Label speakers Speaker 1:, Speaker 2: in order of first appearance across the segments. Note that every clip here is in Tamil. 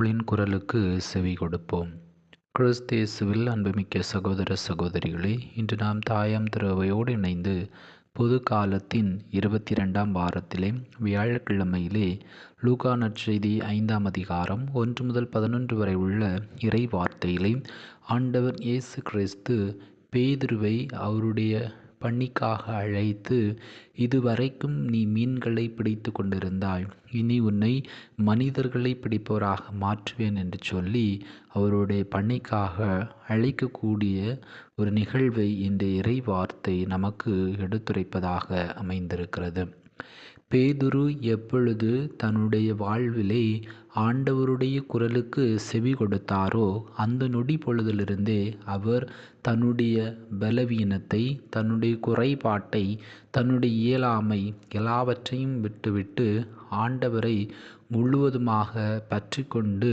Speaker 1: கடவுளின் குரலுக்கு செவி கொடுப்போம். கிறிஸ்தேசுவில் அன்புமிக்க சகோதர சகோதரிகளே இன்று நாம் தாயாம் திருவையோடு இணைந்து பொது காலத்தின் இருபத்தி ரெண்டாம் வாரத்திலே வியாழக்கிழமையிலே லூகா நற்செய்தி ஐந்தாம் அதிகாரம் ஒன்று முதல் பதினொன்று வரை உள்ள இறை வார்த்தையிலே ஆண்டவர் இயேசு கிறிஸ்து பேதுருவை அவருடைய பணிக்காக அழைத்து இதுவரைக்கும் நீ மீன்களை பிடித்து கொண்டிருந்தாய். இனி உன்னை மனிதர்களை பிடிப்பவராக மாற்றுவேன் என்று சொல்லி அவருடைய பணிக்காக அழைக்கக்கூடிய ஒரு நிகழ்வை இந்த இறை வார்த்தை நமக்கு எடுத்துரைப்பதாக அமைந்திருக்கிறது. பேதுரு எப்பொழுது தன்னுடைய வாழ்விலே ஆண்டவருடைய குரலுக்கு செவி கொடுத்தாரோ அந்த நொடி பொழுதிலிருந்தே அவர் தன்னுடைய பலவீனத்தை தன்னுடைய குறைபாட்டை தன்னுடைய இயலாமை எல்லாவற்றையும் விட்டுவிட்டு ஆண்டவரை முழுவதுமாக பற்றி கொண்டு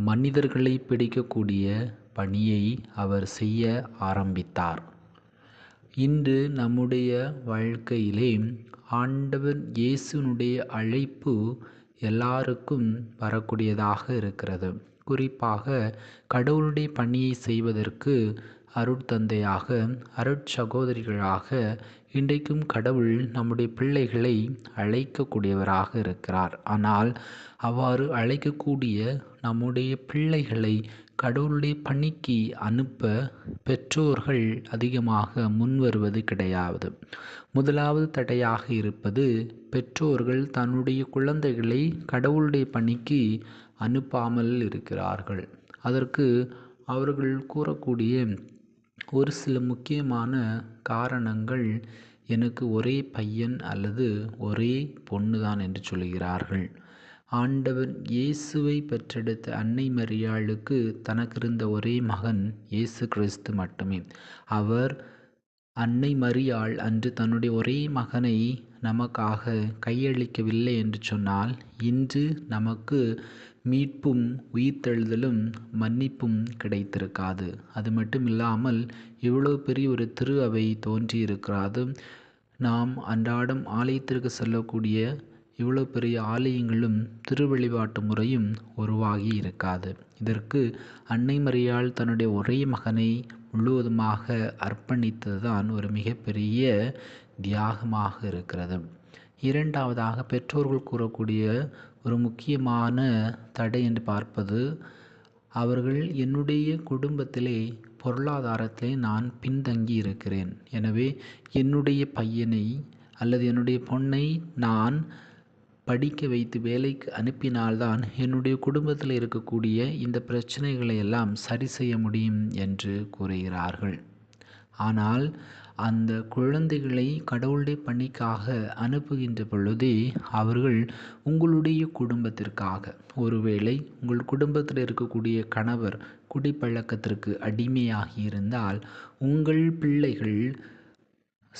Speaker 1: மனிதர்களை பிடிக்கக்கூடிய பணியை அவர் செய்ய ஆரம்பித்தார். இன்று நம்முடைய வாழ்க்கையிலே ஆண்டவர் இயேசுனுடைய அழைப்பு எல்லாருக்கும் வரக்கூடியதாக இருக்கிறது. குறிப்பாக கடவுளுடைய பணியை செய்வதற்கு அருட்தந்தையாக அருட்சகோதரிகளாக இன்றைக்கும் கடவுள் நம்முடைய பிள்ளைகளை அழைக்கக்கூடியவராக இருக்கிறார். ஆனால் அவ்வாறு அழைக்கக்கூடிய நம்முடைய பிள்ளைகளை கடவுளுடைய பணிக்கு அனுப்ப பெற்றோர்கள் அதிகமாக முன்வருவது கிடையாது. முதலாவது தடையாக இருப்பது பெற்றோர்கள் தன்னுடைய குழந்தைகளை கடவுளுடைய பணிக்கு அனுப்பாமல் இருக்கிறார்கள். அதற்கு அவர்கள் கூறக்கூடிய ஒரு சில முக்கியமான காரணங்கள் எனக்கு ஒரே பையன் அல்லது ஒரே பொண்ணு தான் என்று சொல்கிறார்கள். ஆண்டவர் இயேசுவை பெற்றெடுத்த அன்னை மரியாளுக்கு தனக்கிருந்த ஒரே மகன் இயேசு கிறிஸ்து மட்டுமே. அவர் அன்னை மரியாள் அன்று தன்னுடைய ஒரே மகனை நமக்காக கையளிக்கவில்லை என்று சொன்னால் இன்று நமக்கு மீட்பும் உயிர்த்தெழுதலும் மன்னிப்பும் கிடைத்திருக்காது. அது மட்டும் இல்லாமல் இவ்வளோ பெரிய ஒரு திரு அவை தோன்றியிருக்கிறது. நாம் அன்றாடம் ஆலயத்திற்கு செல்லக்கூடிய இவ்வளோ பெரிய ஆலயங்களும் திருவழிபாட்டு முறையும் உருவாகி இருக்காது. இதற்கு அன்னை மரியாள் தன்னுடைய ஒரே மகனை முழுவதுமாக அர்ப்பணித்தது தான் ஒரு மிகப்பெரிய தியாகமாக இருக்கிறது. இரண்டாவதாக பெற்றோர்கள் கூறக்கூடிய ஒரு முக்கியமான தடை என்று பார்ப்பது அவர்கள் என்னுடைய குடும்பத்திலே பொருளாதாரத்திலே நான் பின்தங்கி இருக்கிறேன். எனவே என்னுடைய பையனை அல்லது என்னுடைய பொண்ணை நான் படிக்க வைத்து வேலைக்கு அனுப்பினால்தான் என்னுடைய குடும்பத்தில் இருக்கக்கூடிய இந்த பிரச்சனைகளை எல்லாம் சரி செய்ய முடியும் என்று கூறுகிறார்கள். ஆனால் அந்த குழந்தைகளை கடவுளுடைய பணிக்காக அனுப்புகின்ற பொழுதே அவர்கள் உங்களுடைய குடும்பத்திற்காக. ஒருவேளை உங்கள் குடும்பத்தில் இருக்கக்கூடிய கணவர் குடிப்பழக்கத்திற்கு அடிமையாகி இருந்தால் உங்கள் பிள்ளைகள்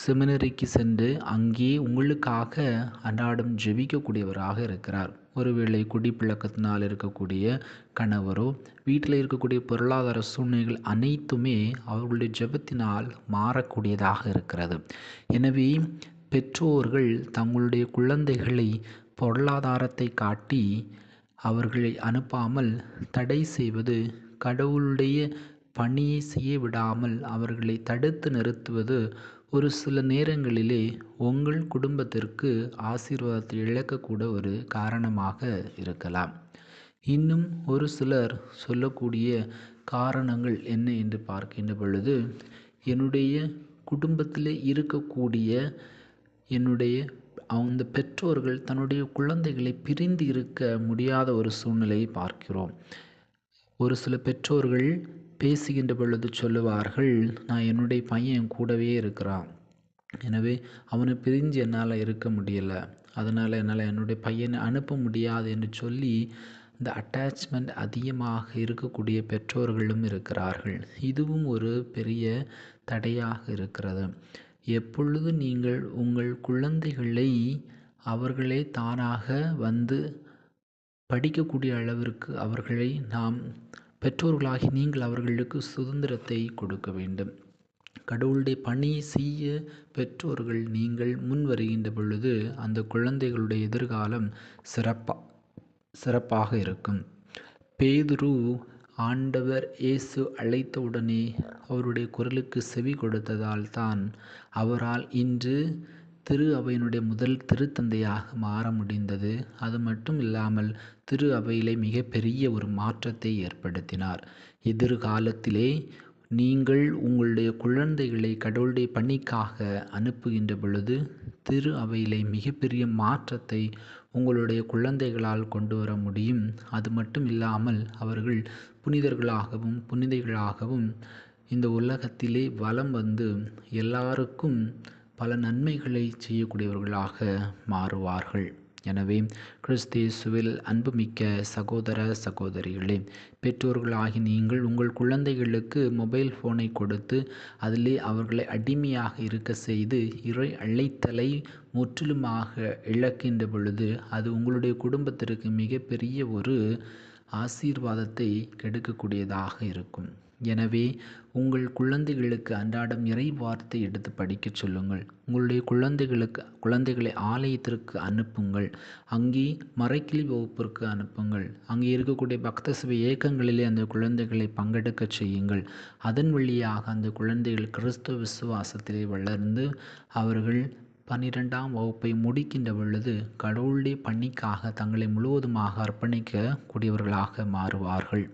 Speaker 1: செமினரிக்கு சென்று அங்கே உங்களுக்காக அன்றாடம் ஜெபிக்கக்கூடியவராக இருக்கிறார். ஒருவேளை குடிப்பழக்கத்தினால் இருக்கக்கூடிய கணவரோ வீட்டில் இருக்கக்கூடிய பொருளாதார சூழ்நிலைகள் அனைத்துமே அவர்களுடைய ஜெபத்தினால் மாறக்கூடியதாக இருக்கிறது. எனவே பெற்றோர்கள் தங்களுடைய குழந்தைகளை பொருளாதாரத்தை காட்டி அவர்களை அனுப்பாமல் தடை செய்வது கடவுளுடைய பணியை செய்ய விடாமல் அவர்களை தடுத்து நிறுத்துவது ஒரு சில நேரங்களிலே உங்கள் குடும்பத்திற்கு ஆசீர்வாதத்தை இழக்கக்கூட ஒரு காரணமாக இருக்கலாம். இன்னும் ஒரு சிலர் சொல்லக்கூடிய காரணங்கள் என்ன என்று பார்க்கின்ற பொழுது என்னுடைய குடும்பத்தில் இருக்கக்கூடிய என்னுடைய அந்த பெற்றோர்கள் தன்னுடைய குழந்தைகளை பிரிந்து இருக்க முடியாத ஒரு சூழ்நிலையை பார்க்கிறோம். ஒரு சில பெற்றோர்கள் பேசுகின்ற பொழுது சொல்லுவார்கள் நான் என்னுடைய பையன் என் கூடவே இருக்கிறான். எனவே அவனை பிரிஞ்சு என்னால் இருக்க முடியலை. அதனால் என்னால் என்னுடைய பையனை அனுப்ப முடியாது என்று சொல்லி இந்த அட்டாச்மெண்ட் அதிகமாக இருக்கக்கூடிய பெற்றோர்களும் இருக்கிறார்கள். இதுவும் ஒரு பெரிய தடையாக இருக்கிறது. எப்பொழுது நீங்கள் உங்கள் குழந்தைகளை அவர்களே தானாக வந்து படிக்கக்கூடிய அளவிற்கு அவர்களை நாம் பெற்றோர்களாகி நீங்கள் அவர்களுக்கு சுதந்திரத்தை கொடுக்க வேண்டும். கடவுளுடைய பணி செய்ய பெற்றோர்கள் நீங்கள் முன் வருகின்ற பொழுது அந்த குழந்தைகளுடைய எதிர்காலம் சிறப்பாக சிறப்பாக இருக்கும். பேதுரு ஆண்டவர் இயேசு அழைத்தவுடனே அவருடைய குரலுக்கு செவி கொடுத்ததால் தான் அவரால் இன்று திரு அவையினுடைய முதல் திருத்தந்தையாக மாற முடிந்தது. அது மட்டும் இல்லாமல் திரு அவையிலே மிகப்பெரிய ஒரு மாற்றத்தை ஏற்படுத்தினார். எதிர்காலத்திலே நீங்கள் உங்களுடைய குழந்தைகளை கடவுளுடைய பணிக்காக அனுப்புகின்ற பொழுது திரு அவையிலே மிகப்பெரிய மாற்றத்தை உங்களுடைய குழந்தைகளால் கொண்டு வர முடியும். அது மட்டும் இல்லாமல் அவர்கள் புனிதர்களாகவும் புனிதைகளாகவும் இந்த உலகத்திலே வலம் வந்து எல்லாருக்கும் பல நன்மைகளை செய்யக்கூடியவர்களாக மாறுவார்கள். எனவே கிறிஸ்தேசுவில் அன்புமிக்க சகோதர சகோதரிகளே பெற்றோர்களாகி நீங்கள் உங்கள் குழந்தைகளுக்கு மொபைல் ஃபோனை கொடுத்து அதிலே அவர்களை அடிமையாக இருக்க செய்து இறை அழைத்தலை முற்றிலுமாக இழக்கின்ற பொழுது அது உங்களுடைய குடும்பத்திற்கு மிகப்பெரிய ஒரு ஆசீர்வாதத்தை கெடுக்கக்கூடியதாக இருக்கும். எனவே உங்கள் குழந்தைகளுக்கு அன்றாடம் இறை வார்த்தை எடுத்து படிக்கச் சொல்லுங்கள். உங்களுடைய குழந்தைகளுக்கு குழந்தைகளை ஆலயத்திற்கு அனுப்புங்கள். அங்கே மறைக்கிளி வகுப்பிற்கு அனுப்புங்கள். அங்கே இருக்கக்கூடிய பக்த சிவ இயக்கங்களிலே அந்த குழந்தைகளை பங்கெடுக்க செய்யுங்கள். அதன் வழியாக அந்த குழந்தைகள் கிறிஸ்துவ விசுவாசத்திலே வளர்ந்து அவர்கள் பன்னிரெண்டாம் வகுப்பை முடிக்கின்ற பொழுது கடவுளுடைய பணிக்காக தங்களை முழுவதுமாக அர்ப்பணிக்க கூடியவர்களாக மாறுவார்கள்.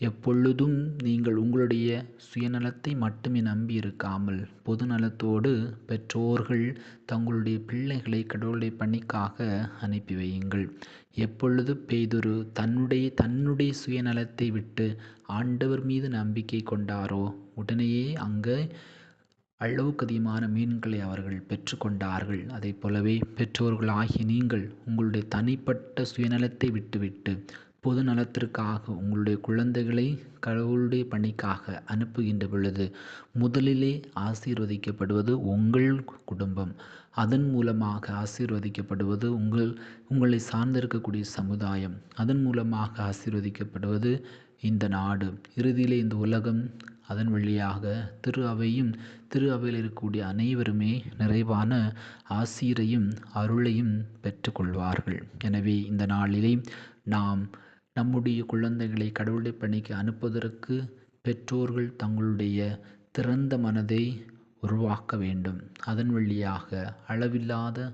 Speaker 1: எப்பொழுதும் நீங்கள் உங்களுடைய சுயநலத்தை மட்டுமே நம்பி இருக்காமல் பொதுநலத்தோடு பெற்றோர்கள் தங்களுடைய பிள்ளைகளை கடவுளுடைய பணிக்காக அனுப்பி வையுங்கள். எப்பொழுது பேதுரு தன்னுடைய தன்னுடைய சுயநலத்தை விட்டு ஆண்டவர் மீது நம்பிக்கை கொண்டாரோ உடனேயே அங்கே அளவுக்கு அதிகமான மீன்களை அவர்கள் பெற்றுக்கொண்டார்கள் அதை போலவே பெற்றோர்கள் ஆகிய நீங்கள் உங்களுடைய தனிப்பட்ட சுயநலத்தை விட்டுவிட்டு பொது நலத்திற்காக உங்களுடைய குழந்தைகளை கடவுளுடைய பணிக்காக அனுப்புகின்ற பொழுது முதலிலே ஆசீர்வதிக்கப்படுவது உங்கள் குடும்பம். அதன் மூலமாக ஆசீர்வதிக்கப்படுவது உங்கள் உங்களை சார்ந்திருக்கக்கூடிய சமுதாயம். அதன் மூலமாக ஆசீர்வதிக்கப்படுவது இந்த நாடு. இறுதியிலே இந்த உலகம் அதன் வழியாக திரு அவையும் திரு அவையில் இருக்கக்கூடிய அனைவருமே நிறைவான ஆசீரையும் அருளையும் பெற்றுக்கொள்வார்கள். எனவே இந்த நாளிலே நாம் நம்முடைய குழந்தைகளை கடவுளுடைய பணிக்கு அனுப்புவதற்கு பெற்றோர்கள் தங்களுடைய திறந்த மனதை உருவாக்க வேண்டும். அதன் வழியாக அளவில்லாத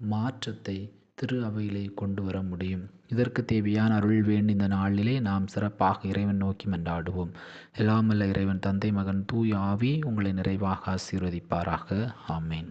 Speaker 1: மாற்றத்தை திரு அவையிலே கொண்டு வர முடியும். இதற்கு தேவையான அருள் வேண்டி இந்த நாளிலே நாம் சிறப்பாக இறைவன் நோக்கி மன்றாடுவோம். எல்லாமல்ல இறைவன் தந்தை மகன் தூய் ஆவி உங்களை நிறைவாக ஆசீர்வதிப்பாராக. ஆமேன்.